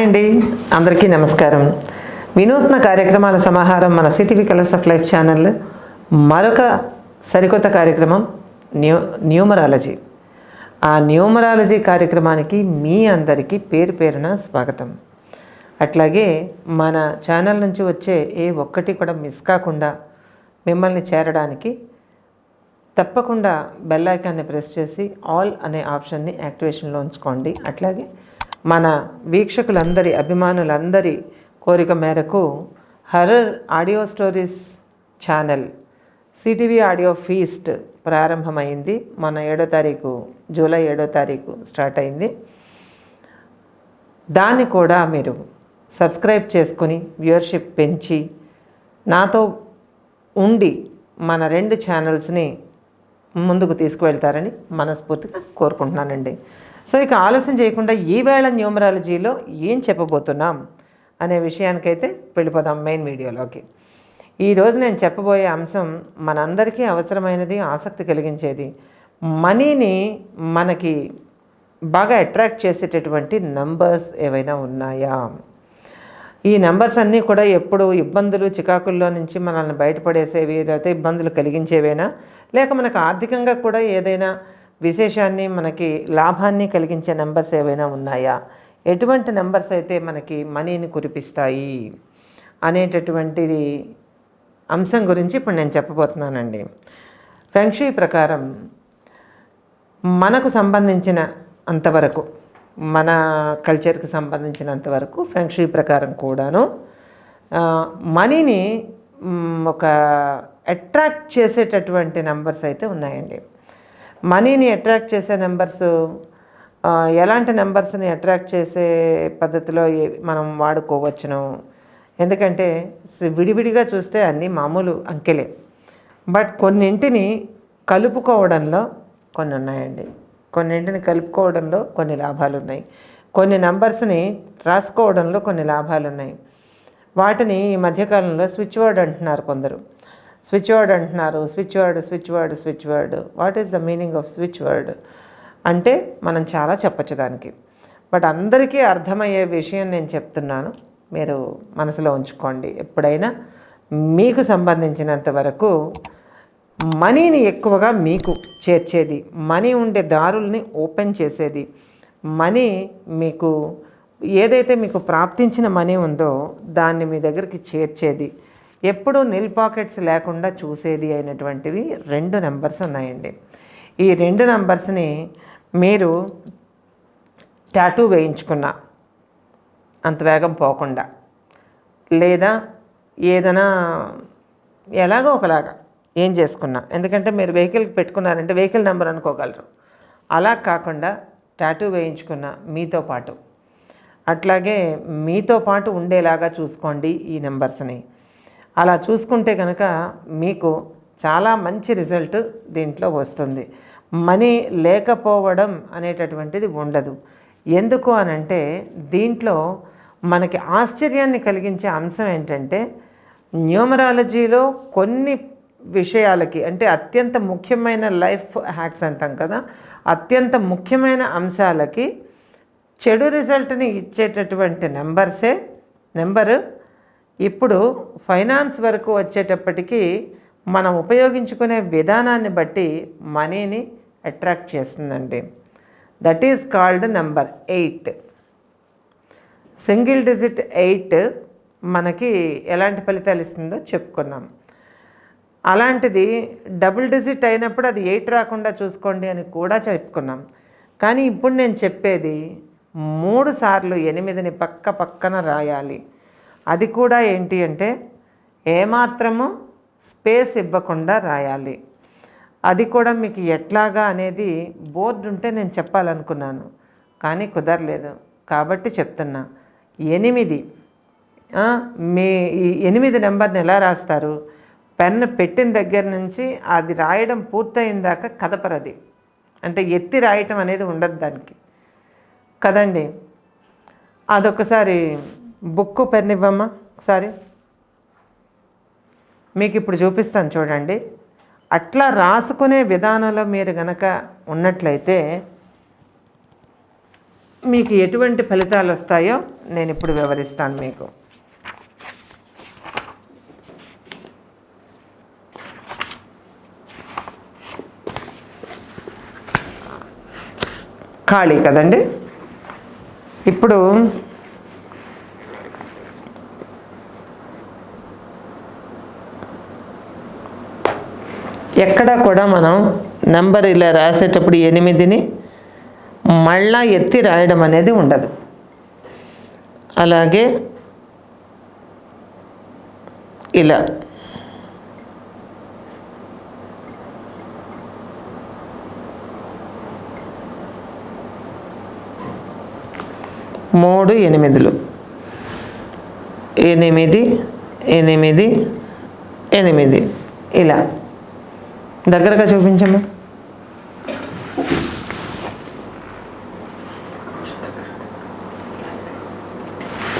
Hi అండి. అందరికీ నమస్కారం. వినూత్న కార్యక్రమాల సమాహారం మన CTV colours of life channel. మరొక సరికొత్త కార్యక్రమం న్యూ న్యూమరాలజీ. ఆ న్యూమరాలజీ కార్యక్రమానికి మీ అందరికీ పేరు పేరున స్వాగతం. అట్లాగే మన ఛానల్ నుంచి వచ్చే ఏ ఒక్కటి కూడా మిస్ కాకుండా మిమ్మల్ని చేరడానికి తప్పకుండా బెల్ ఐకాన్ని ప్రెస్ చేసి ఆల్ అనే ఆప్షన్ని యాక్టివేషన్లో ఉంచుకోండి. అట్లాగే మన వీక్షకులందరి అభిమానులందరి కోరిక మేరకు horror audio stories channel CTV audio feast ప్రారంభమైంది. మన ఏడో తారీఖు జూలై ఏడో తారీఖు స్టార్ట్ అయింది. దాన్ని కూడా మీరు సబ్స్క్రైబ్ చేసుకుని వ్యూవర్షిప్ పెంచి నాతో ఉండి మన రెండు ఛానల్స్ని ముందుకు తీసుకువెళ్తారని మనస్ఫూర్తిగా కోరుకుంటున్నానండి. సో ఇక ఆలస్యం చేయకుండా ఈవేళ న్యూమరాలజీలో ఏం చెప్పబోతున్నాం అనే విషయానికైతే వెళ్ళిపోదాం మెయిన్ వీడియోలోకి ఈరోజు నేను చెప్పబోయే అంశం మనందరికీ అవసరమైనది ఆసక్తి కలిగించేది మనీని మనకి బాగా అట్రాక్ట్ చేసేటటువంటి నంబర్స్ ఏవైనా ఉన్నాయా? ఈ నెంబర్స్ అన్నీ కూడా ఎప్పుడు ఇబ్బందులు చికాకుల్లో నుంచి మనల్ని బయటపడేసేవి లేకపోతే ఇబ్బందులు కలిగించేవేనా? లేక మనకు ఆర్థికంగా కూడా ఏదైనా విశేషాన్ని మనకి లాభాన్ని కలిగించే నెంబర్స్ ఏవైనా ఉన్నాయా? ఎటువంటి నెంబర్స్ అయితే మనకి మనీని కురిపిస్తాయి అనేటటువంటిది అంశం గురించి ఇప్పుడు నేను చెప్పబోతున్నానండి. ఫెంక్షీ ప్రకారం మనకు సంబంధించిన అంతవరకు మన కల్చర్కి సంబంధించినంతవరకు ఫెంక్షీ ప్రకారం కూడాను మనీని ఒక అట్రాక్ట్ చేసేటటువంటి నెంబర్స్ అయితే ఉన్నాయండి. మనీని అట్రాక్ట్ చేసే నెంబర్స్ ఎలాంటి నెంబర్స్ని అట్రాక్ట్ చేసే పద్ధతిలో మనం వాడుకోవచ్చును? ఎందుకంటే విడివిడిగా చూస్తే అన్నీ మామూలు అంకెలే. బట్ కొన్నింటిని కలుపుకోవడంలో కొన్ని ఉన్నాయండి. కొన్నింటిని కలుపుకోవడంలో కొన్ని లాభాలు ఉన్నాయి కొన్ని నంబర్స్ని రాసుకోవడంలో కొన్ని లాభాలు ఉన్నాయి వాటిని ఈ మధ్యకాలంలో స్విచ్ వర్డ్ అంటున్నారు కొందరు. స్విచ్ వర్డ్ అంటున్నారు. Switch word switch word switch word what is the meaning of switch word అంటే మనం చాలా చెప్పచ్చు దానికి. బట్ అందరికీ అర్థమయ్యే విషయం నేను చెప్తున్నాను. మీరు మనసులో ఉంచుకోండి. ఎప్పుడైనా మీకు సంబంధించినంత వరకు మనీని ఎక్కువగా మీకు చేర్చేది మనీ ఉండే దారుల్ని ఓపెన్ చేసేది మనీ మీకు ఏదైతే మీకు ప్రాప్తించిన మనీ ఉందో దాన్ని మీ దగ్గరికి చేర్చేది ఎప్పుడూ నిల్ పాకెట్స్ లేకుండా చూసేది అయినటువంటివి రెండు నెంబర్స్ ఉన్నాయండి. ఈ రెండు నెంబర్స్ని మీరు టాటూ వేయించుకున్న అంత వేగం పోకుండా లేదా ఏదైనా ఎలాగో ఒకలాగా ఏం చేసుకున్నా. ఎందుకంటే మీరు వెహికల్కి పెట్టుకున్నారంటే వెహికల్ నెంబర్ అనుకోగలరు. అలా కాకుండా టాటూ వేయించుకున్న మీతో పాటు. అట్లాగే మీతో పాటు ఉండేలాగా చూసుకోండి ఈ నెంబర్స్ని. అలా చూసుకుంటే కనుక మీకు చాలా మంచి రిజల్ట్ దీంట్లో వస్తుంది. మనీ లేకపోవడం అనేటటువంటిది ఉండదు. ఎందుకు అనంటే దీంట్లో మనకి ఆశ్చర్యాన్ని కలిగించే అంశం ఏంటంటే న్యూమరాలజీలో కొన్ని విషయాలకి అంటే అత్యంత ముఖ్యమైన లైఫ్ హ్యాక్స్ అంటాం కదా అత్యంత ముఖ్యమైన అంశాలకి చెడు రిజల్ట్ని ఇచ్చేటటువంటి నెంబర్సే నెంబరు ఇప్పుడు ఫైనాన్స్ వరకు వచ్చేటప్పటికీ మనం ఉపయోగించుకునే విధానాన్ని బట్టి మనీని అట్రాక్ట్ చేస్తుందండి. That is called number eight single digit eight మనకి ఎలాంటి ఫలితాలు ఇస్తుందో చెప్పుకున్నాం. అలాంటిది డబుల్ డిజిట్ అయినప్పుడు అది ఎయిట్ రాకుండా చూసుకోండి అని కూడా చెప్పుకున్నాం. కానీ ఇప్పుడు నేను చెప్పేది మూడు సార్లు ఎనిమిదిని పక్క పక్కన రాయాలి. అది కూడా ఏంటి అంటే ఏమాత్రము స్పేస్ ఇవ్వకుండా రాయాలి. అది కూడా మీకు ఎట్లాగా అనేది బోర్డు ఉంటే నేను చెప్పాలనుకున్నాను కానీ కుదరలేదు. కాబట్టి చెప్తున్నా. ఎనిమిది మీ ఈ ఎనిమిది నెంబర్ని ఎలా రాస్తారు? పెన్ను పెట్టిన దగ్గర నుంచి అది రాయడం పూర్తయిన దాకా కదపరది. అంటే ఎత్తి రాయటం అనేది ఉండదు దానికి. కదండి? అదొకసారి బుక్ పెన్ ఇవ్వమ్మా ఒకసారి. మీకు ఇప్పుడు చూపిస్తాను చూడండి. అట్లా రాసుకునే విధానంలో మీరు గనక ఉన్నట్లయితే మీకు ఎటువంటి ఫలితాలు వస్తాయో నేను ఇప్పుడు వివరిస్తాను మీకు. ఖాళీ కదండి? ఇప్పుడు ఎక్కడ కూడా మనం నెంబర్ ఇలా రాసేటప్పుడు ఎనిమిదిని మళ్ళా ఎత్తి రాయడం అనేది ఉండదు. అలాగే ఇలా మూడు ఎనిమిదిలు. ఎనిమిది ఎనిమిది ఎనిమిది ఇలా. దగ్గరగా చూపించమ్మా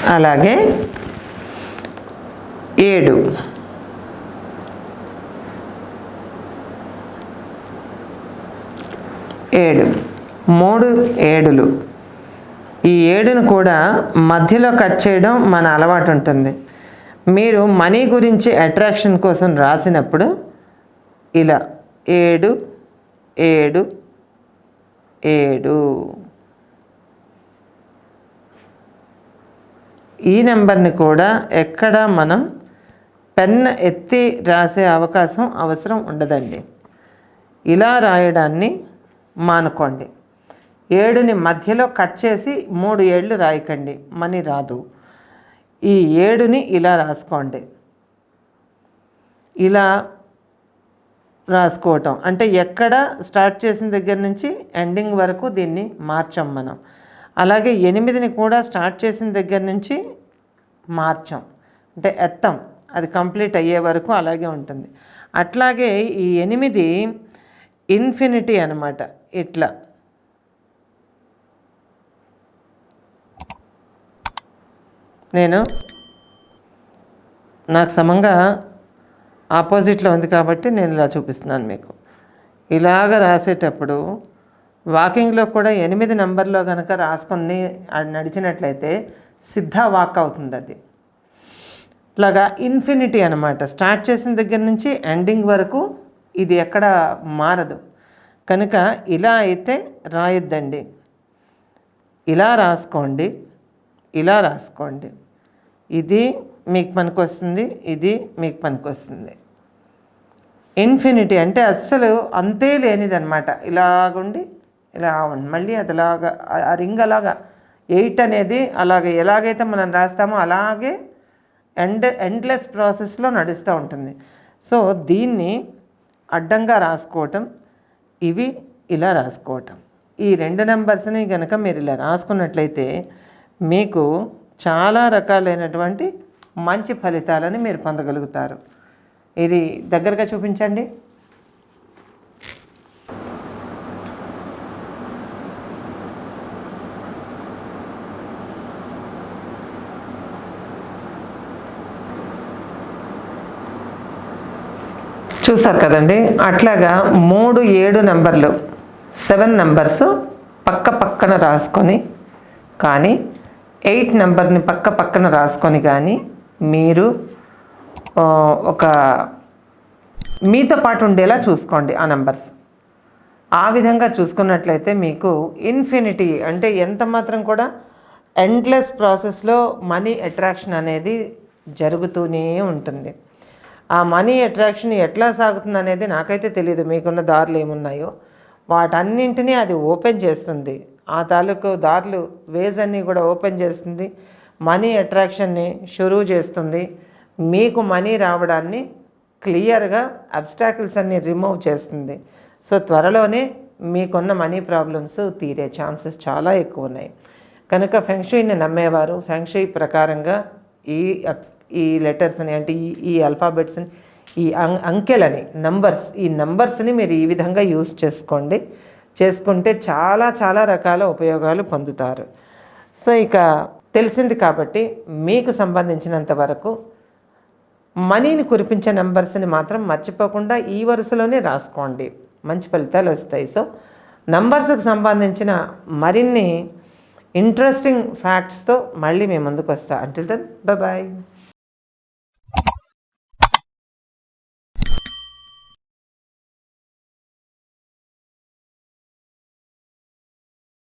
అలాగే ఏడు. ఏడు. మూడు ఏడులు. ఈ ఏడును కూడా మధ్యలో కట్ చేయడం మన అలవాటు ఉంటుంది. మీరు మనీ గురించి అట్రాక్షన్ కోసం రాసినప్పుడు ఇలా. ఏడు ఏడు ఏడు. ఈ నెంబర్ని కూడా ఎక్కడ మనం పెన్ ఎత్తి రాసే అవకాశం అవసరం ఉండదండి. ఇలా రాయడాన్ని మానుకోండి. ఏడుని మధ్యలో కట్ చేసి మూడు ఏళ్ళు రాయకండి. మనీ రాదు. ఈ ఏడుని ఇలా రాసుకోండి. ఇలా రాసుకోవటం. అంటే ఎక్కడ స్టార్ట్ చేసిన దగ్గర నుంచి ఎండింగ్ వరకు దీన్ని మార్చాం మనం. అలాగే ఎనిమిదిని కూడా స్టార్ట్ చేసిన దగ్గర నుంచి మార్చాం. అంటే ఎత్తాం. అది కంప్లీట్ అయ్యే వరకు అలాగే ఉంటుంది. అట్లాగే ఈ ఎనిమిది ఇన్ఫినిటీ అనమాట ఇట్లా. నేను నాకు సమంగా ఆపోజిట్లో ఉంది కాబట్టి నేను ఇలా చూపిస్తున్నాను మీకు. ఇలాగ రాసేటప్పుడు వాకింగ్లో కూడా ఎనిమిది నెంబర్లో కనుక రాసుకొని నడిచినట్లయితే సిద్ధ వాక్ అవుతుంది అది. ఇలాగా ఇన్ఫినిటీ అనమాట స్టార్ట్ చేసిన దగ్గర నుంచి ఎండింగ్ వరకు ఇది ఎక్కడ మారదు. కనుక ఇలా అయితే రాయొద్దండి. ఇలా రాసుకోండి. ఇలా రాసుకోండి. ఇది మీకు పనికొస్తుంది. ఇది మీకు పనికొస్తుంది. ఇన్ఫినిటీ అంటే అస్సలు అంతే లేనిదనమాట ఇలాగుండి ఇలా ఉంది మళ్ళీ అదిలాగా ఆ రింగ్ అలాగా ఎయిట్ అనేది అలాగే ఎలాగైతే మనం రాస్తామో అలాగే ఎండ్ ఎండ్లెస్ ప్రాసెస్లో నడుస్తూ ఉంటుంది. సో దీన్ని అడ్డంగా రాసుకోవటం ఇవి ఇలా రాసుకోవటం. ఈ రెండు నెంబర్స్ని కనుక మీరు ఇలా రాసుకున్నట్లయితే మీకు చాలా రకాలైనటువంటి మంచి ఫలితాలని మీరు పొందగలుగుతారు. ఇది దగ్గరగా చూపించండి. చూస్తారు కదండి? అట్లాగా మూడు ఏడు నెంబర్లు సెవెన్ నెంబర్స్ పక్క పక్కన రాసుకొని కానీ ఎయిట్ నెంబర్ని పక్క పక్కన రాసుకొని కానీ మీరు ఒక మీతో పాటు ఉండేలా చూసుకోండి ఆ నెంబర్స్. ఆ విధంగా చూసుకున్నట్లయితే మీకు ఇన్ఫినిటీ అంటే ఎంత మాత్రం కూడా ఎండ్లెస్ ప్రాసెస్లో మనీ అట్రాక్షన్ అనేది జరుగుతూనే ఉంటుంది. ఆ మనీ అట్రాక్షన్ ఎట్లా సాగుతుంది అనేది నాకైతే తెలియదు మీకున్న దారులు ఏమున్నాయో. వాటన్నింటినీ అది ఓపెన్ చేస్తుంది. ఆ తాలూకు దారులు వేజ్ అన్నీ కూడా ఓపెన్ చేస్తుంది. మనీ అట్రాక్షన్ని షురూ చేస్తుంది. మీకు మనీ రావడాన్ని క్లియర్గా అబ్స్టాకిల్స్ అన్ని రిమూవ్ చేస్తుంది. సో త్వరలోనే మీకున్న మనీ ప్రాబ్లమ్స్ తీరే ఛాన్సెస్ చాలా ఎక్కువ ఉన్నాయి. కనుక ఫెంక్షుయిని నమ్మేవారు. ఫెంక్షుయి ప్రకారంగా ఈ ఈ లెటర్స్ని అంటే ఈ ఈ అల్ఫాబెట్స్ని ఈ అం అంకెలని నంబర్స్ ఈ నంబర్స్ని మీరు ఈ విధంగా యూస్ చేసుకోండి. చేసుకుంటే చాలా చాలా రకాల ఉపయోగాలు పొందుతారు. సో ఇక తెలిసింది కాబట్టి మీకు సంబంధించినంత వరకు మనీని కురిపించే నెంబర్స్ని మాత్రం మర్చిపోకుండా ఈ వరుసలోనే రాసుకోండి. మంచి ఫలితాలు వస్తాయి. సో నంబర్స్కి సంబంధించిన మరిన్ని ఇంట్రెస్టింగ్ ఫ్యాక్ట్స్తో మళ్ళీ మేము ముందుకు వస్తాం. Until then bye